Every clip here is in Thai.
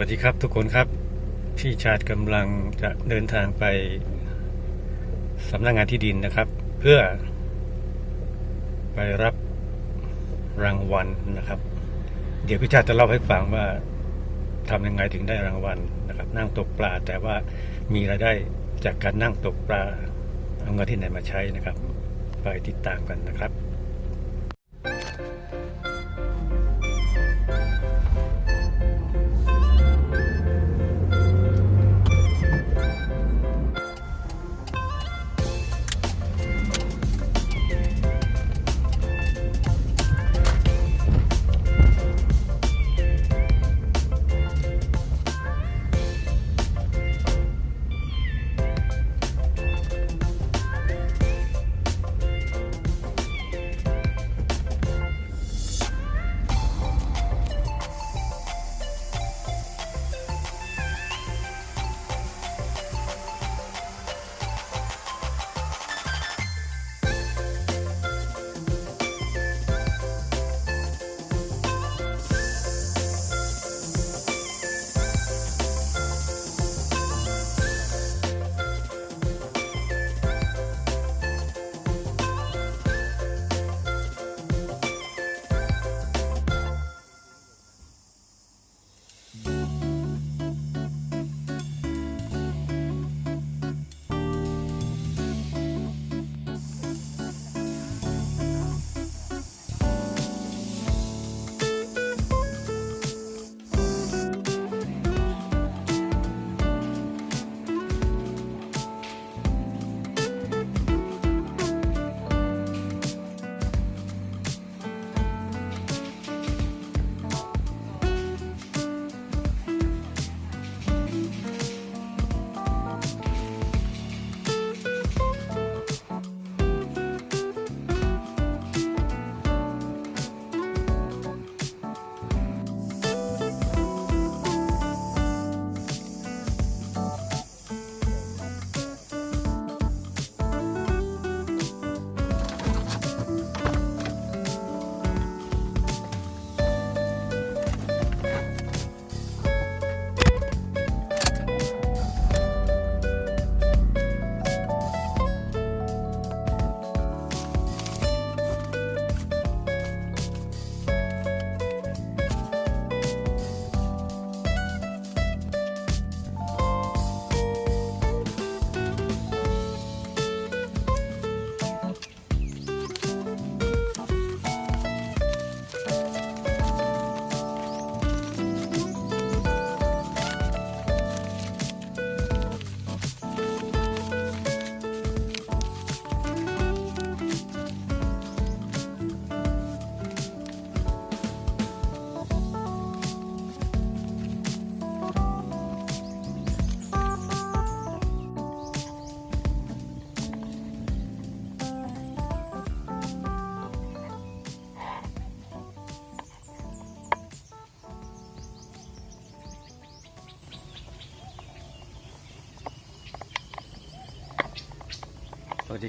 วัสดีครับทุกคนครับ พี่ชาติกำลังจะเดินทางไปสำนักงานที่ดินนะครับ เพื่อ ไปรับรางวัลนะครับ เดี๋ยวพี่ชาติจะเล่าให้ฟังว่าทำยังไงถึงได้รางวัลนะครับ นั่งตกปลา แต่ว่ามีรายได้จากการนั่งตกปลา เอาเงินที่ไหนมาใช้นะครับ ไปติดตามกันนะครับ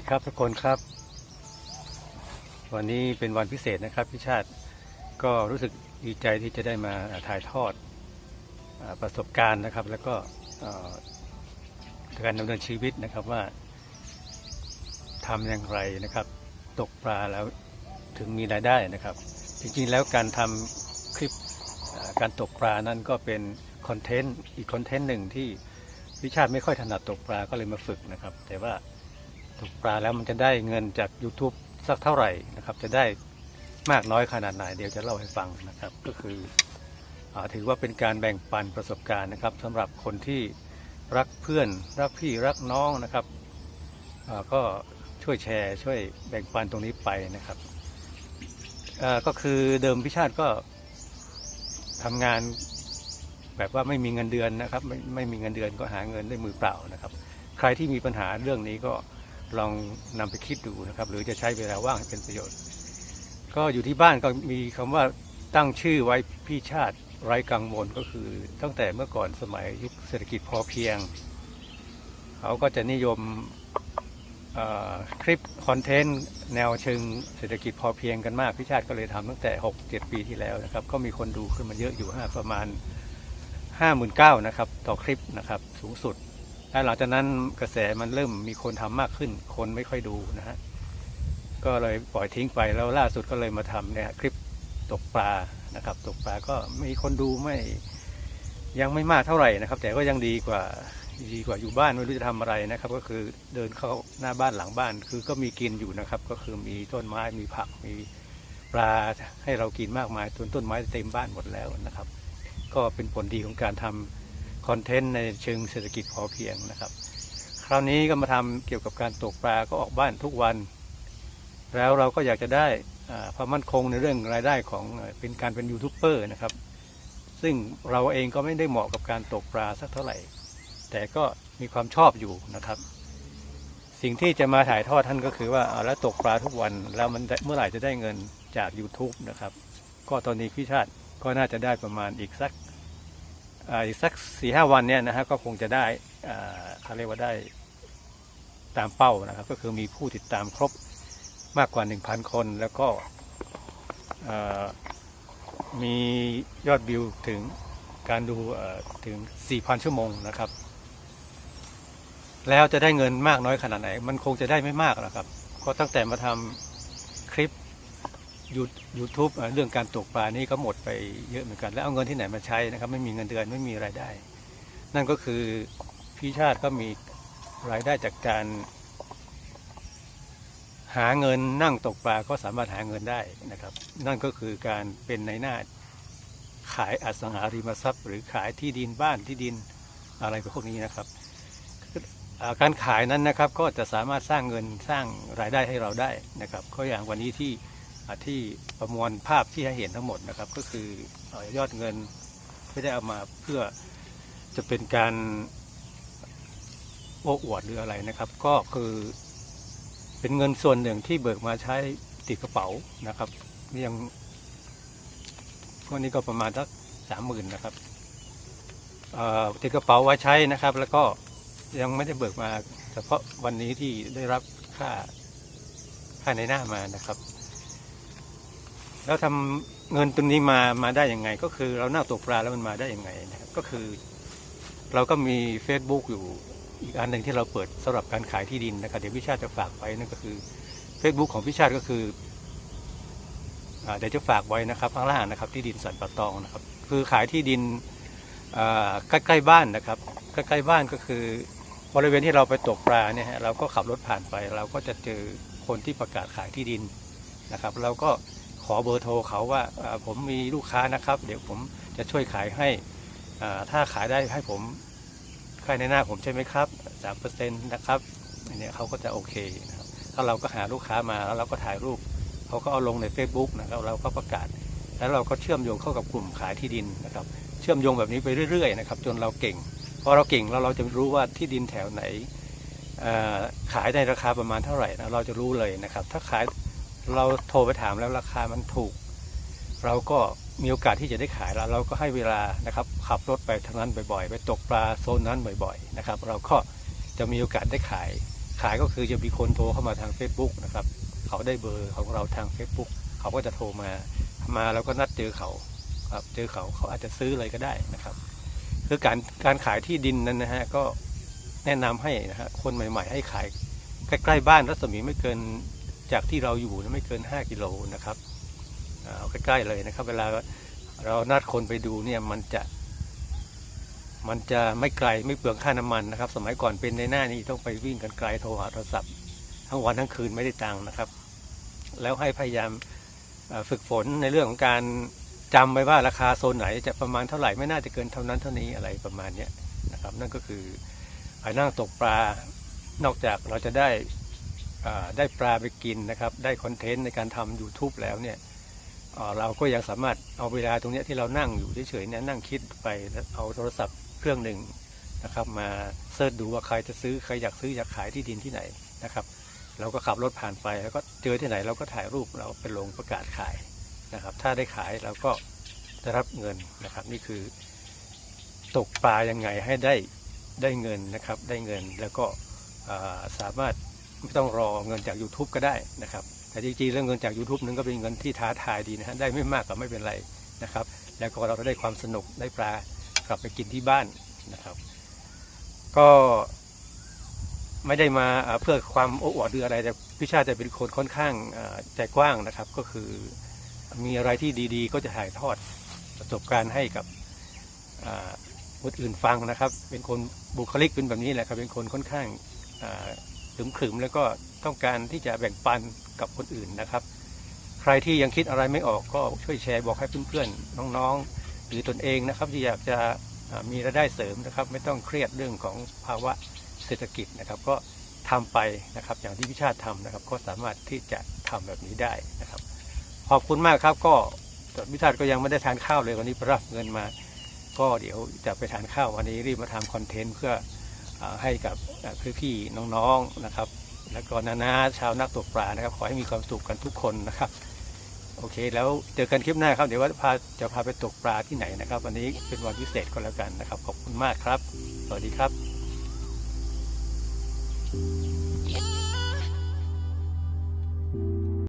ดีครับทุกคนครับ วันนี้เป็นวันพิเศษนะครับพี่ชาติก็รู้สึกดีใจที่จะได้มาถ่ายทอดอประสบการณ์นะครับ แล้วก็การดำเนินชีวิตนะครับว่าทำอย่างไรนะครับ ตกปลาแล้วถึงมีรายได้นะครับ จริงๆแล้วการทำคลิปการตกปลานั้นก็เป็นคอนเทนต์อีกคอนเทนต์หนึ่งที่พิชาติไม่ค่อยถนัดตกปลาก็เลยมาฝึกนะครับ แต่ว่า ตกปลาแล้วมันจะได้เงินจาก YouTube สักเท่าไหร่นะครับ จะได้มากน้อยขนาดไหนเดี๋ยวจะเล่าให้ฟังนะครับ ก็คืออถือว่าเป็นการแบ่งปันประสบการณ์นะครับสำหรับคนที่รักเพื่อนรักพี่รักน้องนะครับก็ช่วยแชร์ ช่วยแบ่งปันตรงนี้ไปนะครับก็คือเดิมพิชาติก็ทำงานแบบว่าไม่มีเงินเดือนนะครับ ไม่ไม่มีเงินเดือนก็หาเงินด้วยมือเปล่านะครับ ใครที่มีปัญหาเรื่องนี้ก็ ลองนำไปคิดดูนะครับ หรือจะใช้เวลาว่างให้เป็นประโยชน์ ก็อยู่ที่บ้านก็มีคำว่าตั้งชื่อไว้พี่ชาติไร้กังวลก็คือ ตั้งแต่เมื่อก่อนสมัยยุคเศรษฐกิจพอเพียง เขาก็จะนิยมคลิปคอนเทนต์แนวเชิงเศรษฐกิจพอเพียงกันมากพี่ชาติก็เลยทำตั้งแต่ 6-7 ปีที่แล้วนะครับ ก็มีคนดูขึ้นมาเยอะอยู่ห้าประมาณห้าหมื่นเก้านะครับ ต่อคลิปนะครับสูงสุด แล้วหลังจากนั้นกระแสมันเริ่มมีคนทำมากขึ้น คนไม่ค่อยดูนะฮะก็เลยปล่อยทิ้งไปแล้วล่าสุดก็เลยมาทำเนี่ยคลิปตกปลานะครับ ตกปลาก็มีคนดูไม่ยังไม่มากเท่าไหร่นะครับ แต่ก็ยังดีกว่าดีกว่าอยู่บ้านไม่รู้จะทำอะไรนะครับ ก็คือเดินเข้าหน้าบ้านหลังบ้าน คือก็มีกินอยู่นะครับ ก็คือมีต้นไม้มีผักมีปลาให้เรากินมากมายต้นต้นไม้เต็มบ้านหมดแล้วนะครับ ก็เป็นผลดีของการทำ คอนเทนต์ในเชิงเศรษฐกิจพอเพียงนะครับ คราวนี้ก็มาทำเกี่ยวกับการตกปลาก็ออกบ้านทุกวัน แล้วเราก็อยากจะได้ความมั่นคงในเรื่องรายได้ของเป็นการเป็นยูทูบเบอร์นะครับ ซึ่งเราเองก็ไม่ได้เหมาะกับการตกปลาสักเท่าไหร่ แต่ก็มีความชอบอยู่นะครับ สิ่งที่จะมาถ่ายทอดท่านก็คือว่าเอาแล้วตกปลาทุกวันแล้วมันเมื่อไหร่จะได้เงินจาก YouTube นะครับ ก็ตอนนี้พี่ชาติก็น่าจะได้ประมาณอีกสัก อีกสักสี่ห้าวันเนี่ยนะฮะก็คงจะได้เขาเรียกว่าได้ตามเป้านะครับ ก็คือมีผู้ติดตามครบมากกว่า 1,000 คน แล้วก็มียอดวิวถึงการดูถึง 4,000 ชั่วโมงนะครับ แล้วจะได้เงินมากน้อยขนาดไหน มันคงจะได้ไม่มากหรอกครับ ก็ตั้งแต่มาทำคลิป ยูยูทูบเรื่องการตกปลานี่ก็หมดไปเยอะเหมือนกัน แล้วเอาเงินที่ไหนมาใช้นะครับ ไม่มีเงินเดือนไม่มีรายได้ นั่นก็คือพี่ชาติก็มีรายได้จากการ หาเงินนั่งตกปลาก็สามารถหาเงินได้นะครับ นั่นก็คือการเป็นในหน้าขายอสังหาริมทรัพย์ หรือขายที่ดินบ้านที่ดินอะไรพวกนี้นะครับการขายนั้นนะครับก็จะสามารถสร้างเงินสร้างรายได้ให้เราได้นะครับก็อย่างวันนี้ที่ ที่ประมวลภาพที่ให้เห็นทั้งหมดนะครับ ก็คืออยอดเงินไม่ได้เอามาเพื่อจะเป็นการโอ้อวดหรืออะไรนะครับ ก็คือเป็นเงินส่วนหนึ่งที่เบิกมาใช้ติดกระเป๋านะครับยังวันนี้ก็ประมาณสักสามหมื่นนะครับติดกระเป๋าไว้ใช้นะครับ แล้วก็ยังไม่ได้เบิกมาเฉพาะวันนี้ที่ได้รับค่าค่าในหน้ามานะครับ แล้วทำเงินตรงนี้มามาได้ยังไง ก็คือเราหนั่งตกปลาแล้วมันมาได้ยังไงนะครับก็คือ เราก็มี Facebook อยู่อีกอันหนึ่งที่เราเปิดสำหรับการขายที่ดินนะครับเดี๋ยวพี่ชาติจะฝากไว้นั่นก็คือ Facebook ของพี่ชาติก็คืออเดี๋ยวจะฝากไว้นะครับข้างล่างนะครับที่ดินสันปะตองนะครับ คือขายที่ดินใกล้ๆบ้านนะครับใกล้ๆบ้านก็คือบริเวณที่เราไปตกปลาเนี่ยฮะเราก็ขับรถผ่านไป เราก็จะเจอคนที่ประกาศขายที่ดินนะครับ เราก็ ขอเบอร์โทรเขาว่าผมมีลูกค้านะครับ เดี๋ยวผมจะช่วยขายให้ถ้าขายได้ให้ผมค่าในหน้าผมใช่ไหมครับสามเปอร์เซ็นต์นะครับอันนี้เขาก็จะโอเคนะครับถ้าเราก็หาลูกค้ามาแล้วเราก็ถ่ายรูปเขาก็เอาลงใน Facebook นะครับเราก็ประกาศ แล้วเราก็เชื่อมโยงเข้ากับกลุ่มขายที่ดินนะครับ เชื่อมโยงแบบนี้ไปเรื่อยๆนะครับจนเราเก่งพอเราเก่งแล้วเราจะรู้ว่าที่ดินแถวไหนขายได้ราคาประมาณเท่าไหร่นะเราจะรู้เลยนะครับ ถ้าขาย เราโทรไปถามแล้วราคามันถูก เราก็มีโอกาสที่จะได้ขายแล้วเราก็ให้เวลานะครับขับรถไปทางนั้นบ่อยๆ ไปตกปลาโซนนั้นบ่อยๆนะครับเราก็จะมีโอกาสได้ขาย ขายก็คือจะมีคนโทรเข้ามาทาง Facebook นะครับเขาได้เบอร์ของเราทาง Facebook เขาก็จะโทรมามาแล้วก็นัดเจอเขาครับเจอเขาเขาอาจจะซื้อเลยก็ได้นะครับ คือการการขายที่ดินนั้นนะฮะก็แนะนำให้นะฮะคนใหม่ ๆ ให้ขายใกล้ๆบ้านรัศมีไม่เกิน จากที่เราอยู่นะไม่เกิน 5 กิโลนะครับเอาใกล้ๆเลยนะครับ เวลาเรานัดคนไปดูเนี่ยมันจะ มันจะไม่ไกลไม่เปลืองค่าน้ำมันนะครับ สมัยก่อนเป็นในหน้านี้ต้องไปวิ่งกันไกลโทรหาโทรศัพท์ ทั้งวันทั้งคืนไม่ได้ตังค์นะครับ แล้วให้พยายามฝึกฝนในเรื่องของการจำไว้ว่าราคาโซนไหนจะประมาณเท่าไหร่ไม่น่าจะเกินเท่านั้นเท่านี้อะไรประมาณนี้นะครับ นั่นก็คือไปนั่งตกปลานอกจากเราจะได้ ได้ปลาไปกินนะครับ ได้คอนเทนต์ในการทำ YouTube แล้วเนี่ยเราก็ยังสามารถเอาเวลาตรงนี้ที่เรานั่งอยู่เฉยๆเนี่ยนั่งคิดไปเอาโทรศัพท์เครื่องหนึ่งนะครับ มาเสิร์ชดูว่าใครจะซื้อใครอยากซื้ออยากขายที่ดินที่ไหนนะครับ เราก็ขับรถผ่านไปแล้วก็เจอที่ไหนเราก็ถ่ายรูปเราไปลงประกาศขายนะครับ ถ้าได้ขายเราก็ได้รับเงินนะครับ นี่คือ ตกปลายังไงให้ได้ได้เงินนะครับ ได้เงินแล้วก็สามารถ ไม่ต้องรอเงินจาก YouTube ก็ได้นะครับ แต่จริงๆเรื่องเงินจาก YouTube นั้นก็เป็นเงินที่ท้าทายดีนะฮะได้ไม่มากก็ไม่เป็นไรนะครับ แล้วก็เราได้ความสนุกได้ปลากลับไปกินที่บ้านนะครับ ก็ไม่ได้มาเพื่อความโอ้อวดหรืออะไรแต่พี่ชาจะเป็นคนค่อนข้างใจกว้างนะครับ ก็คือมีอะไรที่ดีๆ ก็จะถ่ายทอดประสบการณ์ให้กับคนอื่นฟังนะครับ เป็นคนบุคลิกเป็นแบบนี้แหละครับ เป็นคนค่อนข้าง อ่าขึมขึมแล้วก็ต้องการที่จะแบ่งปันกับคนอื่นนะครับ ใครที่ยังคิดอะไรไม่ออกก็ช่วยแชร์บอกให้เพื่อนๆน้องๆ หรือตนเองนะครับ ที่อยากจะมีรายได้เสริมนะครับ ไม่ต้องเครียดเรื่องของภาวะเศรษฐกิจนะครับ ก็ทำไปนะครับ อย่างที่พิชาติทำนะครับ ก็สามารถที่จะทำแบบนี้ได้นะครับ ขอบคุณมากครับก็พิชาติก็ยังไม่ได้ทานข้าวเลยวันนี้รับเงินมา ก็เดี๋ยวจะไปทานข้าววันนี้รีบมาทำคอนเทนต์เพื่อ ให้กับพี่อพี่ๆน้องๆนะครับ แล้วก็นานาชาวนักตกปลานะครับ ขอให้มีความสุขกันทุกคนนะครับ โอเค แล้วเจอกันคลิปหน้าครับ เดี๋ยวว่าพาจะพาไปตกปลาที่ไหนนะครับ วันนี้เป็นวันพิเศษก็แล้วกันนะครับ ขอบคุณมากครับ สวัสดีครับ